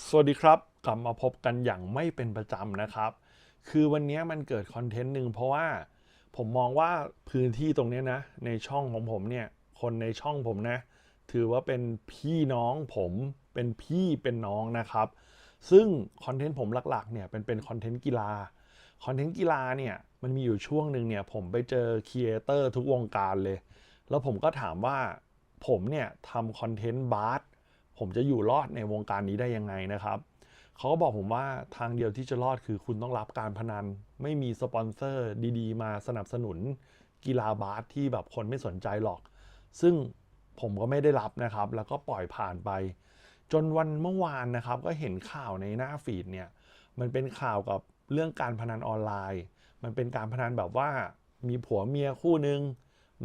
สวัสดีครับ กลับมาพบกันอย่างไม่เป็นประจำนะครับ คือวันนี้มันเกิดคอนเทนต์หนึ่งเพราะว่าผมมองว่าพื้นที่ตรงนี้นะ ในช่องของผมเนี่ย คนในช่องผมนะ ถือว่าเป็นพี่น้องผมเป็นพี่เป็นน้องนะครับ ซึ่งคอนเทนต์ผมหลักๆเนี่ยเป็นเป็นคอนเทนต์กีฬาคอนเทนต์กีฬาเนี่ยมันมีอยู่ช่วงหนึ่งเนี่ยผมไปเจอครีเอเตอร์ทุกวงการเลย แล้วผมก็ถามว่าผมเนี่ยทำคอนเทนต์บาส ผมจะอยู่รอดในวงการนี้ได้ยังไงนะครับเขาก็บอกผมว่าทางเดียวที่จะรอดคือคุณต้องรับการพนัน ไม่มีสปอนเซอร์ดีๆ มาสนับสนุนกีฬาบาสที่แบบคนไม่สนใจหรอก ซึ่งผมก็ไม่ได้รับนะครับ แล้วก็ปล่อยผ่านไป จนวันเมื่อวานนะครับ ก็เห็นข่าวในหน้าฟีดเนี่ย มันเป็นข่าวกับเรื่องการพนันออนไลน์ มันเป็นการพนันแบบว่ามีผัวเมียคู่หนึ่ง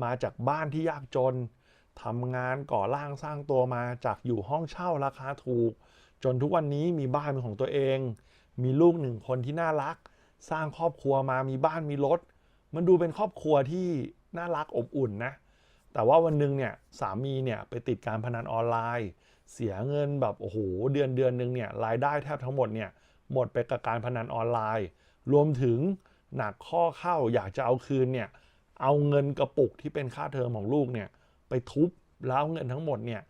มาจากบ้านที่ยากจน ทำงานก่อร่างสร้างตัวมาจากอยู่ห้องเช่าราคาถูก จนทุกวันนี้มีบ้านเป็นของตัวเอง มีลูกหนึ่งคนที่น่ารัก สร้างครอบครัวมามีบ้านมีรถ มันดูเป็นครอบครัวที่น่ารักอบอุ่นนะ แต่ว่าวันหนึ่งเนี่ยสามีเนี่ยไปติดการพนันออนไลน์ เสียเงินแบบโอ้โหเดือนเดือนหนึ่งเนี่ยรายได้แทบทั้งหมดเนี่ยหมดไปกับการพนันออนไลน์ รวมถึงหนักข้อเข้าอยากจะเอาคืนเนี่ยเอาเงินกระปุกที่เป็นค่าเทอมของลูกเนี่ย ไปทุบแล้วเอาเงินทั้งหมดเนี่ย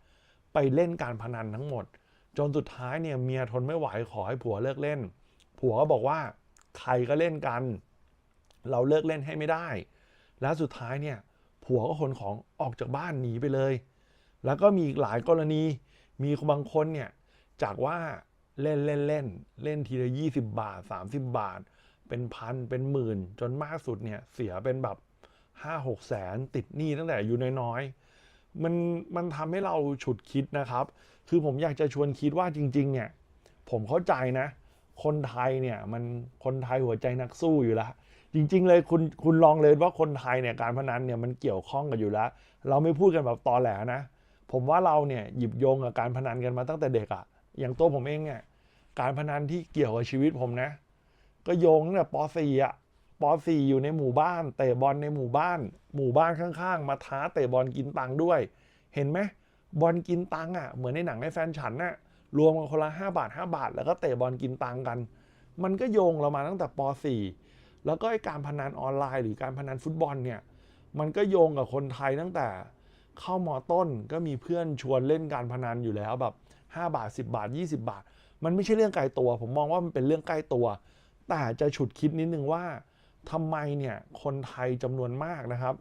ไปเล่นการพนันทั้งหมด จนสุดท้ายเนี่ยเมียทนไม่ไหวขอให้ผัวเลิกเล่น ผัวก็บอกว่าใครก็เล่นกัน เราเลิกเล่นให้ไม่ได้ แล้วสุดท้ายเนี่ยผัวก็ขนของออกจากบ้านหนีไปเลย แล้วก็มีอีกหลายกรณีมีบางคนเนี่ยจากว่าเล่นเล่นเล่นเล่นทีละ20บบาท30บบาท เป็นพันเป็นหมื่น จนมากสุดเนี่ยเสียเป็นแบบ5 6แสนติดหนี้ตั้งแต่อยู่น้อยๆ มันมันทำให้เราฉุดคิดนะครับ คือผมอยากจะชวนคิดว่าจริง ๆ เนี่ย ผมเข้าใจนะ คนไทยเนี่ยมันคนไทยหัวใจนักสู้อยู่แล้วจริง ๆ เลยคุณคุณลองเลยว่าคนไทยเนี่ยการพนันเนี่ยมันเกี่ยวข้องกันอยู่แล้ว เราไม่พูดกันแบบตอแหลนะ ผมว่าเราเนี่ยหยิบโยงกับการพนันกันมาตั้งแต่เด็กอะอย่างตัวผมเองเนี่ยการพนันที่เกี่ยวกับชีวิตผมนะ ก็โยงตั้งแต่ป .4 อะป .4 อยู่ในหมู่บ้านเตะบอลในหมู่บ้าน หมู่บ้านข้างๆ มาท้าเตะบอลกินตังค์ด้วย เห็นไหมบอลกินตังค์อะเหมือนในหนังในแฟนฉันน่ะรวมกันคนละ5บาท 5 บาท แล้วก็เตะบอลกินตังกัน มันก็โยงเรามาตั้งแต่ป .4 แล้วก็ไอการพนันออนไลน์ หรือการพนันฟุตบอลเนี่ยมันก็โยงกับคนไทยตั้งแต่เข้ามอต้นก็มีเพื่อนชวนเล่นการพนันอยู่แล้วแบบ 5 บาท 10 บาท 20 บาท มันไม่ใช่เรื่องไกลตัว ผมมองว่ามันเป็นเรื่องใกล้ตัว แต่จะฉุดคิดนิดนึงว่าทำไมเนี่ยคนไทยจำนวนมากนะครับ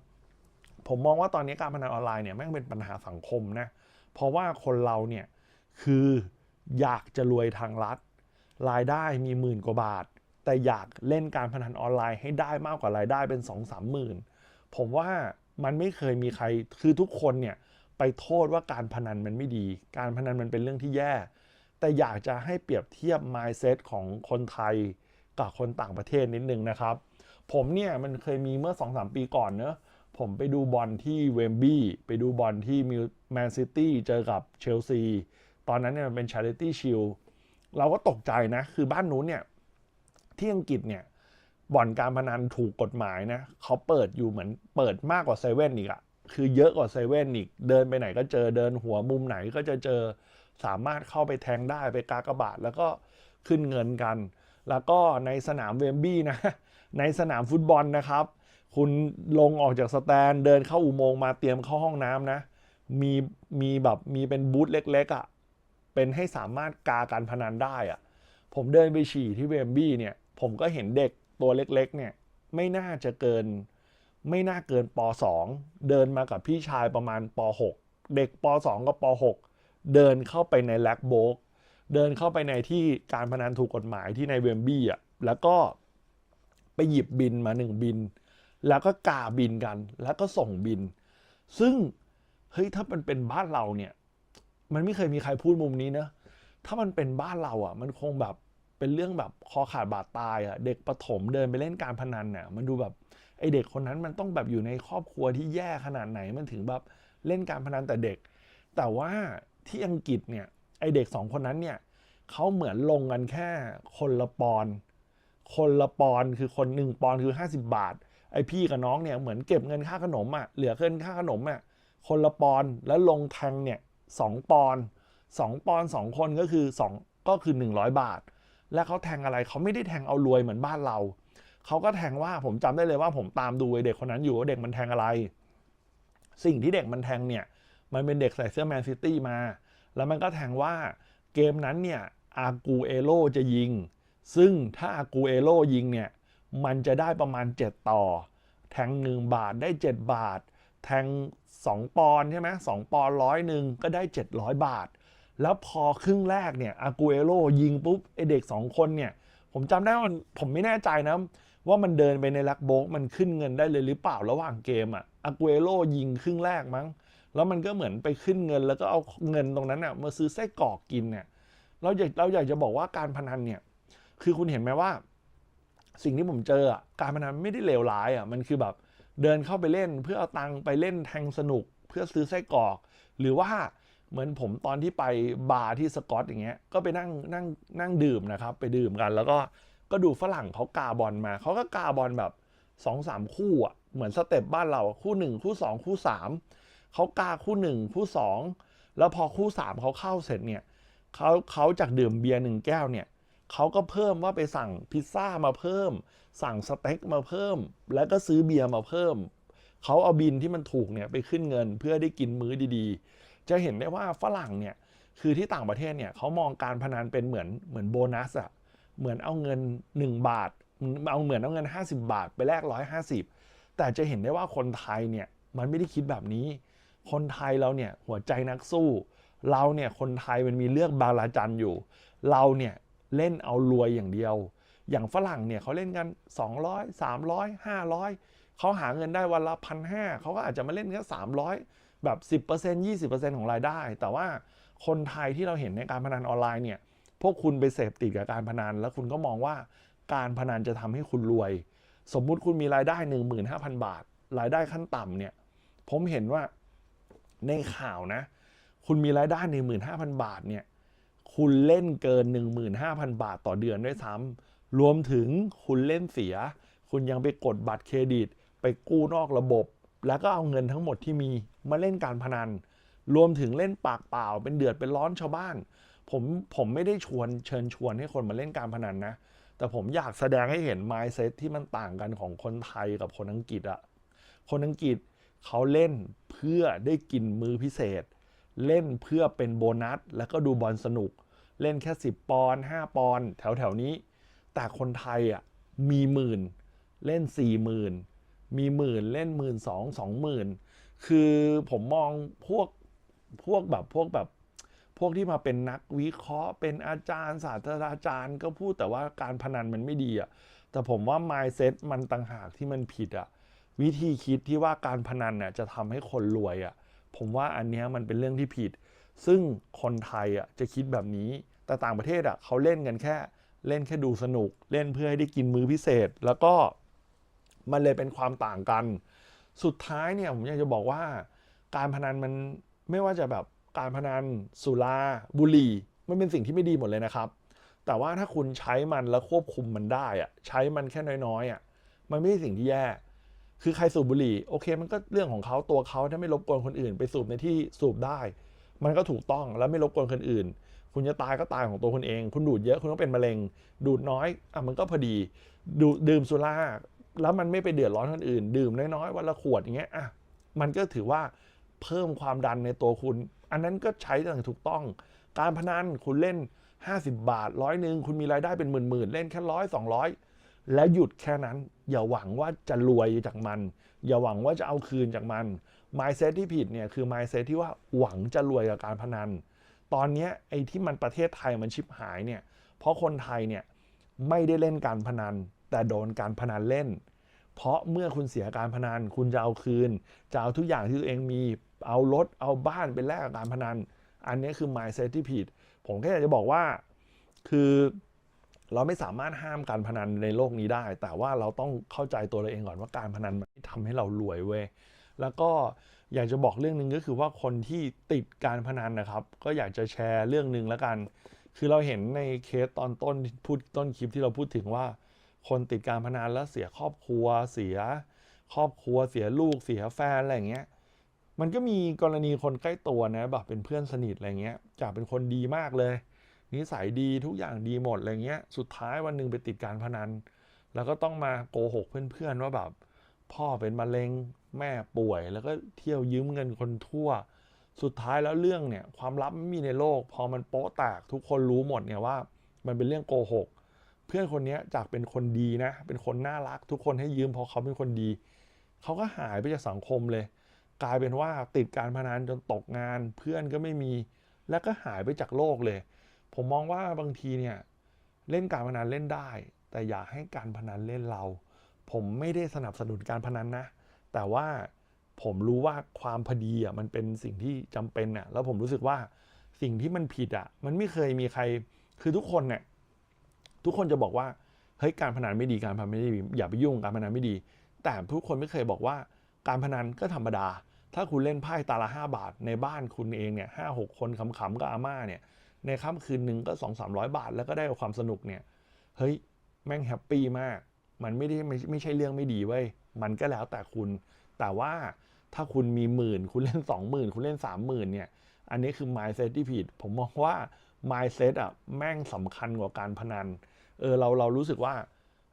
ผมมองว่าตอนนี้การพนันออนไลน์เนี่ยแม่งเป็นปัญหาสังคมนะ เพราะว่าคนเราเนี่ยคืออยากจะรวยทางลัดรายได้มีหมื่นกว่าบาท แต่อยากเล่นการพนันออนไลน์ให้ได้มากกว่ารายได้เป็น2องสามหมื่นผมว่ามันไม่เคยมีใครคือทุกคนเนี่ยไปโทษว่าการพนันมันไม่ดี การพนันมันเป็นเรื่องที่แย่ แต่อยากจะให้เปรียบเทียบ mindset ของคนไทยกับคนต่างประเทศนิดนึงนะครับ ผมเนี่ยมันเคยมีเมื่อ 2-3 ปีก่อนเนอะ ผมไปดูบอลที่เวมบี้ไปดูบอลที่มิวแมนซิตี้เจอกับเชลซี ตอนนั้นเนี่ยมันเป็น Charity Shield เราก็ตกใจนะ คือบ้านนู้นเนี่ย ที่อังกฤษเนี่ย บ่อนการพนันถูกกฎหมายนะเขาเปิดอยู่เหมือนเปิดมากกว่าเซเว่นอีกอะคือเยอะกว่าเซเว่นอีก เดินไปไหนก็เจอเดินหัวมุมไหนก็จะเจอสามารถเข้าไปแทงได้ไปกากบาทแล้วก็ขึ้นเงินกัน แล้วก็ในสนามเวมบี้นะ ในสนามฟุตบอลนะครับ คุณลงออกจากสแตนเดินเข้าอุโมงค์มาเตรียมเข้าห้องน้ำนะ มีมีแบบมีเป็นบูธเล็กๆอะ่ะ เป็นให้สามารถกาการพนันได้อะ่ะ ผมเดินไปฉี่ที่เวมบี้เนี่ย ผมก็เห็นเด็กตัวเล็กๆเนี่ย ไม่น่าจะเกิน ไม่น่าเกินป .2 เดินมากับพี่ชายประมาณป .6 เด็กป .2 กับป .6 เดินเข้าไปในแล็กโบกเดินเข้าไปในที่การพนันถูกกฎหมายที่ในเวมบี้อะ แล้วก็ไปหยิบบินมาหนึ่งบิน แล้วก็กาบินกัน แล้วก็ส่งบิน ซึ่งเฮ้ยถ้ามันเป็นบ้านเราเนี่ย มันไม่เคยมีใครพูดมุมนี้นะถ้ามันเป็นบ้านเราอะ มันคงแบบเป็นเรื่องแบบคอขาดบาดตายอะเด็กประถมเดินไปเล่นการพนันเนี่ยมันดูแบบไอเด็กคนนั้นมันต้องแบบอยู่ในครอบครัวที่แย่ขนาดไหนมันถึงแบบเล่นการพนันแต่เด็ก แต่ว่าที่อังกฤษเนี่ยไอเด็กสองคนนั้นเนี่ยเขาเหมือนลงกันแค่คนละปอน คนละปอนคือคนหนึ่งปอนคือ 50 บาท ไอพี่กับน้องเนี่ยเหมือนเก็บเงินค่าขนมอะเหลือเงินค่าขนมอะคนละปอนแล้วลงแทงเนี่ยสองปอนสองปอนสองคนก็คือสองก็คือ 100 บาท และเขาแทงอะไรเขาไม่ได้แทงเอารวยเหมือนบ้านเราเขาก็แทงว่าผมจำได้เลยว่าผมตามดูเด็กคนนั้นอยู่ว่าเด็กมันแทงอะไร สิ่งที่เด็กมันแทงเนี่ยมันเป็นเด็กใส่เสื้อแมนซิตี้มา แล้วมันก็แทงว่าเกมนั้นเนี่ยอากูเอโลจะยิง ซึ่งถ้าอากูเอโลยิงเนี่ย มันจะได้ประมาณ 7 ต่อ แทง1บาทได้ 7 บาท แทง 2 ปอนใช่ไหมสองปอนร้อยหนึ่งก็ได้ 700 บาท แล้วพอครึ่งแรกเนี่ยอากูเอโลยิงปุ๊บไอเด็ก 2 คนเนี่ย ผมจำได้ว่ามันผมไม่แน่ใจนะว่ามันเดินไปในลักโบกมันขึ้นเงินได้เลยหรือเปล่าระหว่างเกมอะอากูเอโลยิงครึ่งแรกมั้ง แล้วมันก็เหมือนไปขึ้นเงินแล้วก็เอาเงินตรงนั้นน่ะมาซื้อไส้กรอกกินเนี่ยเราอยากเราอยากจะบอกว่าการพนันเนี่ยคือคุณเห็นไหมว่า สิ่งที่ผมเจออะการพนันไม่ได้เลวร้ายอะมันคือแบบเดินเข้าไปเล่นเพื่อเอาตังค์ไปเล่นแทงสนุก เพื่อซื้อไส้กรอก หรือว่าเหมือนผมตอนที่ไปบาร์ที่สกอตอย่างเงี้ยก็ไปนั่งนั่งนั่งดื่มนะครับ ไปดื่มกัน แล้วก็ก็ดูฝรั่งเขากาบอลมาเขาก็กาบอลแบบสองสามคู่อะเหมือนสเต็ปบ้านเราคู่หนึ่งคู่สองคู่สามเขากาคู่หนึ่งคู่สองแล้วพอคู่สามเขาเข้าเสร็จเนี่ยเขาเขาจากดื่มเบียร์หนึ่งแก้วเนี่ย เขาก็เพิ่มว่าไปสั่งพิซซ่ามาเพิ่ม สั่งสเต็กมาเพิ่ม แล้วก็ซื้อเบียร์มาเพิ่ม เขาเอาบินที่มันถูกเนี่ยไปขึ้นเงินเพื่อได้กินมื้อดีๆ จะเห็นได้ว่าฝรั่งเนี่ยคือที่ต่างประเทศเนี่ยเขามองการพนันเป็นเหมือนเหมือนโบนัสอะเหมือนเอาเงิน 1 บาท เอาเหมือนเอาเงิน 50 บาท ไปแลก150 แต่จะเห็นได้ว่าคนไทยเนี่ยมันไม่ได้คิดแบบนี้ คนไทยเราเนี่ยหัวใจนักสู้ เราเนี่ยคนไทยมันมีเลือกบาลาจันอยู่ เราเนี่ย เล่นเอารวยอย่างเดียว อย่างฝรั่งเนี่ยเขาเล่นกัน 200 300 500 เขาหาเงินได้วันละพันห้าเขาก็อาจจะมาเล่นแค่300 แบบ 10% 20%ของรายได้ แต่ว่าคนไทยที่เราเห็นในการพนันออนไลน์เนี่ย พวกคุณไปเสพติดกับการพนัน แล้วคุณก็มองว่าการพนันจะทำให้คุณรวย สมมุติคุณมีรายได้ 15,000 บาท รายได้ขั้นต่ำเนี่ย ผมเห็นว่าในข่าวนะ คุณมีรายได้ 15,000 บาทเนี่ย คุณเล่นเกิน 15,000 บาทต่อเดือนด้วยซ้ำรวมถึงคุณเล่นเสีย คุณยังไปกดบัตรเครดิต ไปกู้นอกระบบ แล้วก็เอาเงินทั้งหมดที่มีมาเล่นการพนัน รวมถึงเล่นปากเปล่า เป็นเดือดเป็นร้อนชาวบ้าน ผมผมไม่ได้ชวนเชิญชวนให้คนมาเล่นการพนันนะ แต่ผมอยากแสดงให้เห็น mindset ที่มันต่างกันของคนไทยกับคนอังกฤษอะคนอังกฤษเขาเล่นเพื่อได้กินมือพิเศษ เล่นเพื่อเป็นโบนัส แล้วก็ดูบอลสนุก เล่นแค่ 10 ปอนด์5ปอนด์แถวแถวนี้ แต่คนไทยอะมีหมื่น เล่น4หมื่นมีหมื่นเล่นหมื่นสองสองหมื่นคือผมมองพวกพวกแบบพวกแบบพวกที่มาเป็นนักวิเคราะห์ เป็นอาจารย์ศาสตราจารย์ก็พูดแต่ว่าการพนันมันไม่ดีอะแต่ผมว่า mindset มันต่างหากที่มันผิดอะวิธีคิดที่ว่าการพนันน่ะจะทำให้คนรวยอะผมว่าอันเนี้ยมันเป็นเรื่องที่ผิด ซึ่งคนไทยอะจะคิดแบบนี้ แต่ต่างประเทศอะเขาเล่นกันแค่เล่นแค่ดูสนุก เล่นเพื่อให้ได้กินมื้อพิเศษ แล้วก็มันเลยเป็นความต่างกัน สุดท้ายเนี่ยผมอยากจะบอกว่า การพนันมันไม่ว่าจะแบบการพนันสุราบุหรี่มันเป็นสิ่งที่ไม่ดีหมดเลยนะครับ แต่ว่าถ้าคุณใช้มันแล้วควบคุมมันได้อะใช้มันแค่น้อยๆอะมันไม่ใช่สิ่งที่แย่ คือใครสูบบุหรี่โอเค มันก็เรื่องของเขาตัวเขาถ้าไม่รบกวนคนอื่น ไปสูบในที่สูบได้ มันก็ถูกต้องแล้วไม่รบกวนคนอื่น คุณจะตายก็ตายของตัวคุณเอง คุณดูดเยอะคุณต้องเป็นมะเร็ง ดูดน้อยอะมันก็พอดีดูดื่มสุราแล้วมันไม่ไปเดือดร้อนคนอื่น ดื่มน้อยๆวันละขวดอย่างเงี้ยอะมันก็ถือว่าเพิ่มความดันในตัวคุณ อันนั้นก็ใช้อย่างถูกต้อง การพนันคุณเล่น 50 บาทร้อยหนึ่งคุณมีรายได้เป็นหมื่นๆเล่นแค่ร้อยสองร้อยแล้วหยุดแค่นั้น อย่าหวังว่าจะรวยจากมัน อย่าหวังว่าจะเอาคืนจากมัน mindset ที่ผิดเนี่ยคือ mindset ที่ว่าหวังจะรวยกับการพนัน ตอนนี้ไอ้ที่มันประเทศไทยมันชิบหายเนี่ยเพราะคนไทยเนี่ยไม่ได้เล่นการพนัน แต่โดนการพนันเล่น เพราะเมื่อคุณเสียการพนัน คุณจะเอาคืนจะเอาทุกอย่างที่ตัวเองมีเอารถเอาบ้านไปแลกกับการพนัน อันนี้คือ mindset ที่ผิด ผมแค่อยากจะบอกว่าคือเราไม่สามารถห้ามการพนันในโลกนี้ได้ แต่ว่าเราต้องเข้าใจตัวเราเองก่อนว่าการพนันมันไม่ทำให้เรารวยเว้ย แล้วก็อยากจะบอกเรื่องหนึ่งก็คือว่าคนที่ติดการพนันนะครับ ก็อยากจะแชร์เรื่องหนึ่งแล้วกัน คือเราเห็นในเคสตอนต้นพูดต้นคลิปที่เราพูดถึงว่า คนติดการพนันแล้วเสียครอบครัว เสีย ครอบครัวเสียลูกเสียแฟนอะไรอย่างเงี้ยมันก็มีกรณีคนใกล้ตัวนะแบบเป็นเพื่อนสนิทอะไรเงี้ยจากเป็นคนดีมากเลย นิสัยดีทุกอย่างดีหมดอะไรเงี้ย สุดท้ายวันหนึ่งไปติดการพนัน แล้วก็ต้องมาโกหกเพื่อนๆว่าแบบพ่อเป็นมะเร็ง แม่ป่วยแล้วก็เที่ยวยืมเงินคนทั่ว สุดท้ายแล้วเรื่องเนี่ยความลับไม่มีในโลก พอมันโป๊ะแตกทุกคนรู้หมดเนี่ยว่า มันเป็นเรื่องโกหก เพื่อนคนนี้จากเป็นคนดีนะ เป็นคนน่ารัก ทุกคนให้ยืมเพราะเขาเป็นคนดี เขาก็หายไปจากสังคมเลย กลายเป็นว่าติดการพนันจนตกงาน เพื่อนก็ไม่มี แล้วก็หายไปจากโลกเลย ผมมองว่าบางทีเนี่ยเล่นการพนันเล่นได้ แต่อย่าให้การพนันเล่นเรา ผมไม่ได้สนับสนุนการพนันนะ แต่ว่าผมรู้ว่าความพอดีอะมันเป็นสิ่งที่จำเป็นอะแล้วผมรู้สึกว่าสิ่งที่มันผิดอะมันไม่เคยมีใครคือทุกคนเนี่ยทุกคนจะบอกว่าเฮ้ยการพนันไม่ดีการพนันไม่ดีอย่าไปยุ่งการพนันไม่ดี แต่ทุกคนไม่เคยบอกว่าการพนันก็ธรรมดา ถ้าคุณเล่นไพ่ตาละห้าบาท ในบ้านคุณเองเนี่ยห้าหกคนขำๆกับอาม่าเนี่ยในค่ำคืนหนึ่งก็สองสามร้อยบาท แล้วก็ได้ความสนุกเนี่ยเฮ้ยแม่งแฮปปี้มาก มันไม่ได้ไม่ไม่ใช่เรื่องไม่ดีเว้ย มันก็แล้วแต่คุณ แต่ว่าถ้าคุณมีหมื่น คุณเล่นสองหมื่นคุณเล่นสามหมื่นเนี่ย อันนี้คือ mindset ที่ผิด ผมมองว่า mindset อะแม่งสำคัญกว่าการพนัน เออเราเรารู้สึกว่า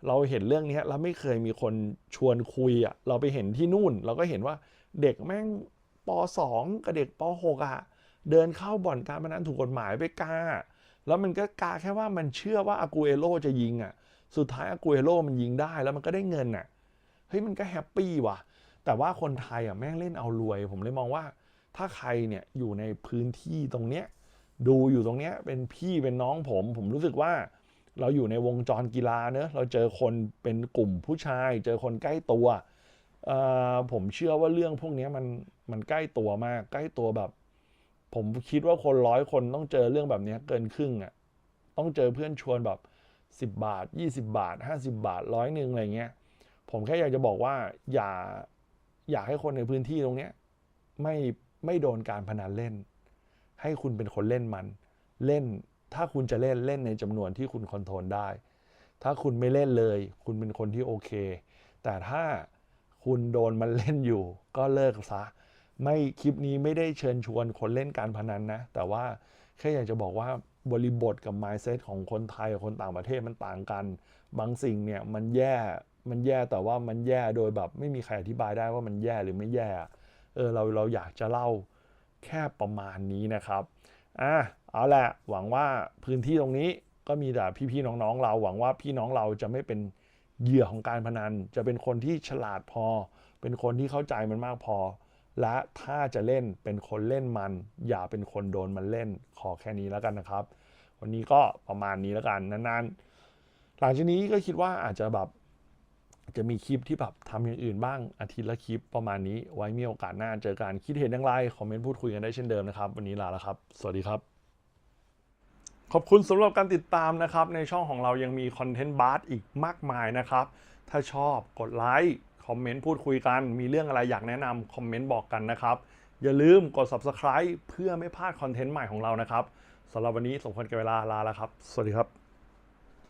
เราเห็นเรื่องนี้แล้วไม่เคยมีคนชวนคุยอะเราไปเห็นที่นู่น เราก็เห็นว่าเด็กแม่งป .2 กับเด็กป .6 อะเดินเข้าบ่อนการพนันถูกกฎหมายไปกา แล้วมันก็กาแค่ว่ามันเชื่อว่าอากูเอโรจะยิงอะ สุดท้ายอากูเอโรมันยิงได้แล้วมันก็ได้เงินอะ ฮ้ยมันก็แฮปปี้ว่ะ แต่ว่าคนไทยอะแม่งเล่นเอารวย ผมเลยมองว่า ถ้าใครเนี่ยอยู่ในพื้นที่ตรงเนี้ยดูอยู่ตรงเนี้ยเป็นพี่เป็นน้องผม ผมรู้สึกว่า เราอยู่ในวงจรกีฬาเนอะเราเจอคนเป็นกลุ่มผู้ชาย เจอคนใกล้ตัวผมเชื่อว่าเรื่องพวกนี้มันมันใกล้ตัวมาก ใกล้ตัวแบบ ผมคิดว่าคนร้อยคนต้องเจอเรื่องแบบนี้เกินครึ่งอะต้องเจอเพื่อนชวนแบบ 10 บาท 20 บาท 50 บาทร้อยหนึ่งอะไรเงี้ย ผมแค่อยากจะบอกว่าอย่าอยากให้คนในพื้นที่ตรงเนี้ยไม่ไม่โดนการพนันเล่น ให้คุณเป็นคนเล่นมัน เล่นถ้าคุณจะเล่นเล่นในจำนวนที่คุณคอนโทรลได้ ถ้าคุณไม่เล่นเลย คุณเป็นคนที่โอเค แต่ถ้าคุณโดนมันเล่นอยู่ ก็เลิกซะไม่คลิปนี้ไม่ได้เชิญชวนคนเล่นการพนันนะ แต่ว่าแค่อยากจะบอกว่าบริบทกับ mindset ของคนไทยกับคนต่างประเทศมันต่างกัน บางสิ่งเนี่ยมันแย่ มันแย่แต่ว่ามันแย่โดยแบบไม่มีใครอธิบายได้ว่ามันแย่หรือไม่แย่เออเราเราอยากจะเล่าแค่ประมาณนี้นะครับอะเอาแหละหวังว่าพื้นที่ตรงนี้ก็มีแต่พี่ๆน้องๆเรา หวังว่าพี่น้องเราจะไม่เป็นเหยื่อของการพนัน จะเป็นคนที่ฉลาดพอ เป็นคนที่เข้าใจมันมากพอ และถ้าจะเล่นเป็นคนเล่นมัน อย่าเป็นคนโดนมันเล่นขอแค่นี้แล้วกันนะครับ วันนี้ก็ประมาณนี้แล้วกันนานๆหลังจากนี้ก็คิดว่าอาจจะแบบ จะมีคลิปที่แบบทำอย่างอื่นบ้างอาทิตย์ละคลิปประมาณนี้ ไว้มีโอกาสหน้าเจอกันคิดเห็นอย่างไรคอมเมนต์พูดคุยกันได้เช่นเดิมนะครับ วันนี้ลาแล้วครับ สวัสดีครับ ขอบคุณสำหรับการติดตามนะครับ ในช่องของเรายังมีคอนเทนต์บาร์อีกมากมายนะครับ ถ้าชอบกดไลค์คอมเมนต์พูดคุยกัน มีเรื่องอะไรอยากแนะนำคอมเมนต์บอกกันนะครับ อย่าลืมกด subscribe เพื่อไม่พลาดคอนเทนต์ใหม่ของเรานะครับสำหรับวันนี้สมควรกับเวลาลาแล้วครับ สวัสดีครับ